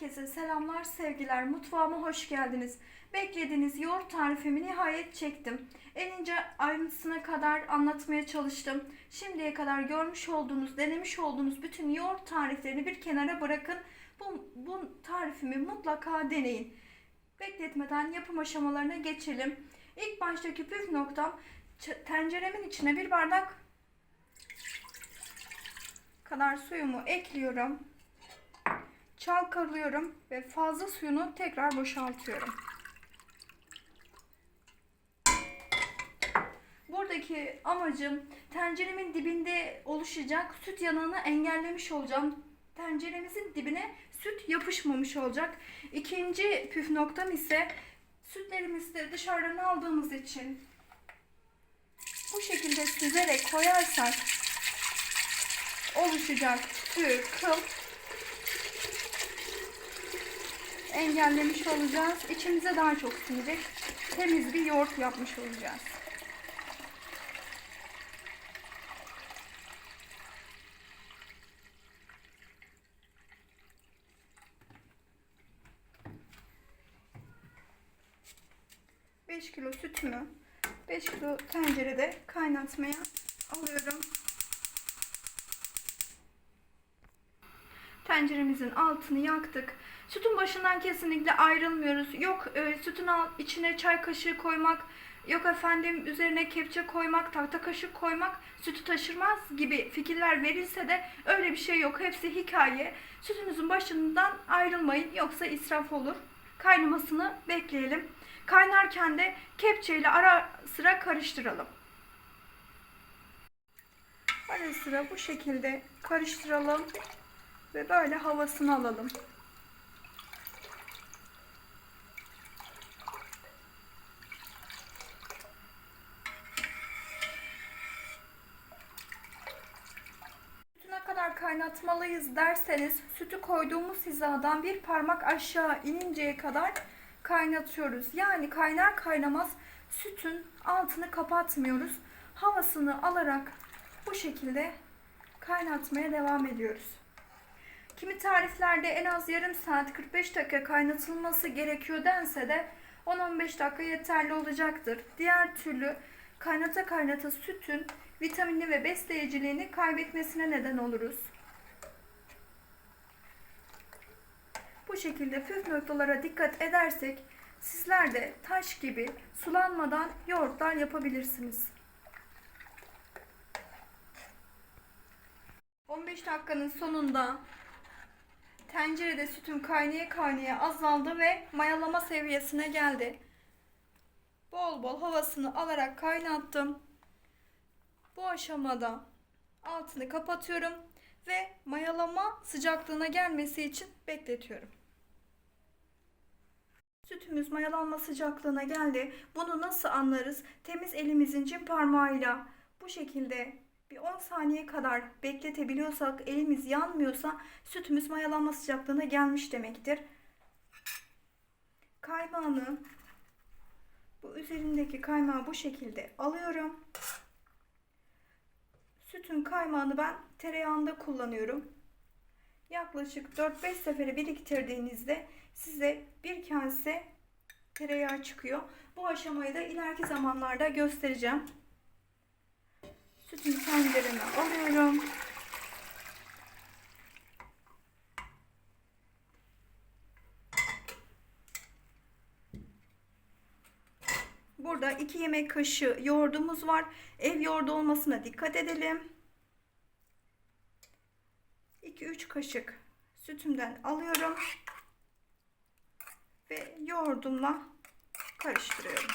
Herkese selamlar, sevgiler. Mutfağıma hoş geldiniz. Beklediğiniz yoğurt tarifimi nihayet çektim. En ince ayrıntısına kadar anlatmaya çalıştım. Şimdiye kadar görmüş olduğunuz, denemiş olduğunuz bütün yoğurt tariflerini bir kenara bırakın. Bu, bu tarifimi mutlaka deneyin. Bekletmeden yapım aşamalarına geçelim. İlk baştaki püf noktam tenceremin içine bir bardak kadar suyumu ekliyorum çalkalıyorum ve fazla suyunu tekrar boşaltıyorum. Buradaki amacım tenceremin dibinde oluşacak süt yanığını engellemiş olacağım. Tenceremizin dibine süt yapışmamış olacak. İkinci püf noktam ise sütlerimizi de dışarıdan aldığımız için bu şekilde süzerek koyarsak oluşacak tüy, kıl engellemiş olacağız. İçimize daha çok sinecek. Temiz bir yoğurt yapmış olacağız. Beş kilo sütümü 5 kilo tencerede kaynatmaya alıyorum. Tenceremizin altını yaktık. Sütün başından kesinlikle ayrılmıyoruz. Yok e, sütün içine çay kaşığı koymak, yok efendim üzerine kepçe koymak, tahta kaşık koymak sütü taşırmaz gibi fikirler verilse de öyle bir şey yok. Hepsi hikaye. Sütünüzün başından ayrılmayın yoksa israf olur. Kaynamasını bekleyelim. Kaynarken de kepçeyle ara sıra karıştıralım. Ara sıra bu şekilde karıştıralım ve böyle havasını alalım. Sütü ne kadar kaynatmalıyız derseniz sütü koyduğumuz hizadan bir parmak aşağı ininceye kadar kaynatıyoruz. Yani kaynar kaynamaz sütün altını kapatmıyoruz. Havasını alarak bu şekilde kaynatmaya devam ediyoruz. Kimi tariflerde en az yarım saat 45 dakika kaynatılması gerekiyor dense de 10-15 dakika yeterli olacaktır. Diğer türlü kaynata kaynata sütün vitaminli ve besleyiciliğini kaybetmesine neden oluruz. Bu şekilde püf noktalara dikkat edersek sizler de taş gibi sulanmadan yoğurtlar yapabilirsiniz. 15 dakikanın sonunda tencerede sütüm kaynaya kaynaya azaldı ve mayalama seviyesine geldi. Bol bol havasını alarak kaynattım. Bu aşamada altını kapatıyorum ve mayalama sıcaklığına gelmesi için bekletiyorum. Sütümüz mayalanma sıcaklığına geldi. Bunu nasıl anlarız? Temiz elimizin cim parmağıyla bu şekilde bir 10 saniye kadar bekletebiliyorsak, elimiz yanmıyorsa sütümüz mayalanma sıcaklığına gelmiş demektir. Kaymağını bu üzerindeki kaymağı bu şekilde alıyorum. Sütün kaymağını ben tereyağında kullanıyorum. Yaklaşık 4-5 seferi biriktirdiğinizde size bir kase tereyağı çıkıyor. Bu aşamayı da ileriki zamanlarda göstereceğim. Sütün tencereme alıyorum. Burada 2 yemek kaşığı yoğurdumuz var. Ev yoğurdu olmasına dikkat edelim. 2-3 kaşık sütümden alıyorum. Ve yoğurdumla karıştırıyorum.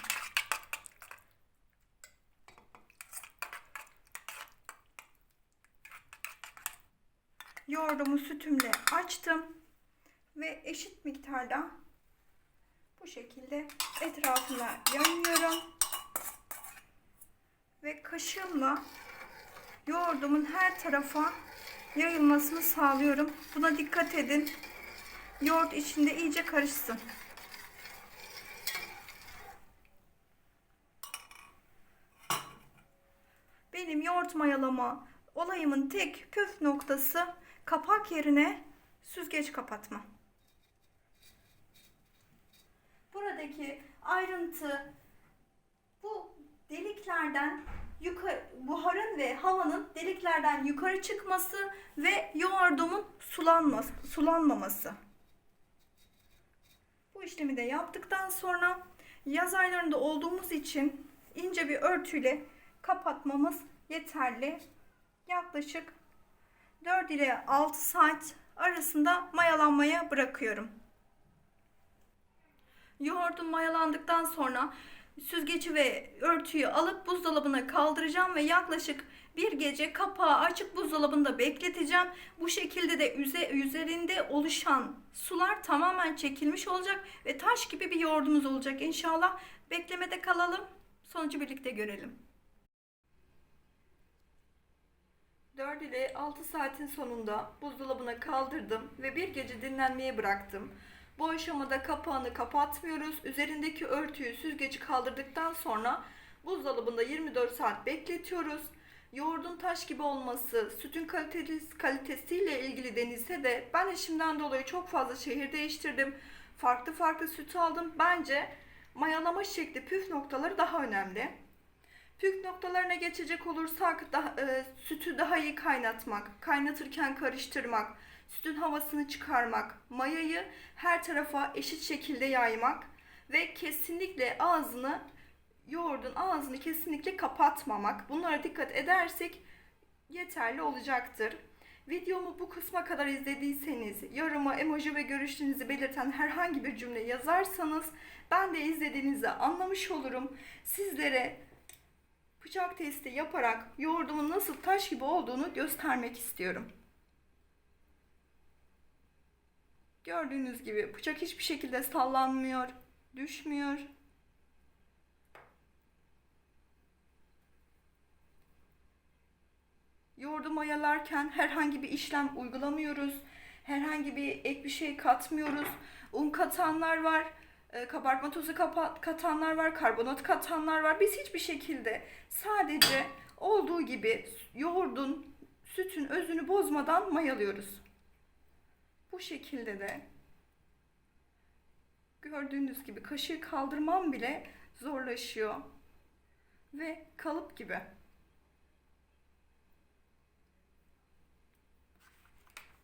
Yoğurdumu sütümle açtım ve eşit miktarda bu şekilde etrafına yayıyorum. Ve kaşığımla yoğurdumun her tarafa yayılmasını sağlıyorum. Buna dikkat edin. Yoğurt içinde iyice karışsın. Benim yoğurt mayalama olayımın tek püf noktası kapak yerine süzgeç kapatma. buradaki ayrıntı bu deliklerden yukarı buharın ve havanın deliklerden yukarı çıkması ve yoğurdumun sulanması, sulanmaması. Bu işlemi de yaptıktan sonra yaz aylarında olduğumuz için ince bir örtüyle kapatmamız yeterli. Yaklaşık 4 ile 6 saat arasında mayalanmaya bırakıyorum. Yoğurdum mayalandıktan sonra süzgeci ve örtüyü alıp buzdolabına kaldıracağım ve yaklaşık bir gece kapağı açık buzdolabında bekleteceğim. Bu şekilde de üze, üzerinde oluşan sular tamamen çekilmiş olacak ve taş gibi bir yoğurdumuz olacak inşallah. Beklemede kalalım. Sonucu birlikte görelim. 4 ile 6 saatin sonunda buzdolabına kaldırdım ve bir gece dinlenmeye bıraktım. Bu aşamada kapağını kapatmıyoruz. Üzerindeki örtüyü süzgeci kaldırdıktan sonra buzdolabında 24 saat bekletiyoruz. Yoğurdun taş gibi olması, sütün kalitesi, kalitesiyle ilgili denilse de ben eşimden dolayı çok fazla şehir değiştirdim. Farklı farklı süt aldım. Bence mayalama şekli püf noktaları daha önemli. Püf noktalarına geçecek olursak daha, e, sütü daha iyi kaynatmak, kaynatırken karıştırmak, sütün havasını çıkarmak, mayayı her tarafa eşit şekilde yaymak ve kesinlikle ağzını yoğurdun ağzını kesinlikle kapatmamak. Bunlara dikkat edersek yeterli olacaktır. Videomu bu kısma kadar izlediyseniz yoruma emoji ve görüşlerinizi belirten herhangi bir cümle yazarsanız ben de izlediğinizi anlamış olurum. Sizlere bıçak testi yaparak yoğurdumun nasıl taş gibi olduğunu göstermek istiyorum. Gördüğünüz gibi bıçak hiçbir şekilde sallanmıyor, düşmüyor. Yoğurdu mayalarken herhangi bir işlem uygulamıyoruz. Herhangi bir ek bir şey katmıyoruz. Un katanlar var, e, kabartma tozu katanlar var, karbonat katanlar var. Biz hiçbir şekilde sadece olduğu gibi yoğurdun, sütün özünü bozmadan mayalıyoruz. Bu şekilde de gördüğünüz gibi kaşığı kaldırmam bile zorlaşıyor. Ve kalıp gibi.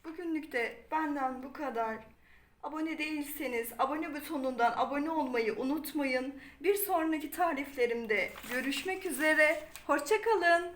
Bugünlük de benden bu kadar. Abone değilseniz abone butonundan abone olmayı unutmayın. Bir sonraki tariflerimde görüşmek üzere. Hoşçakalın.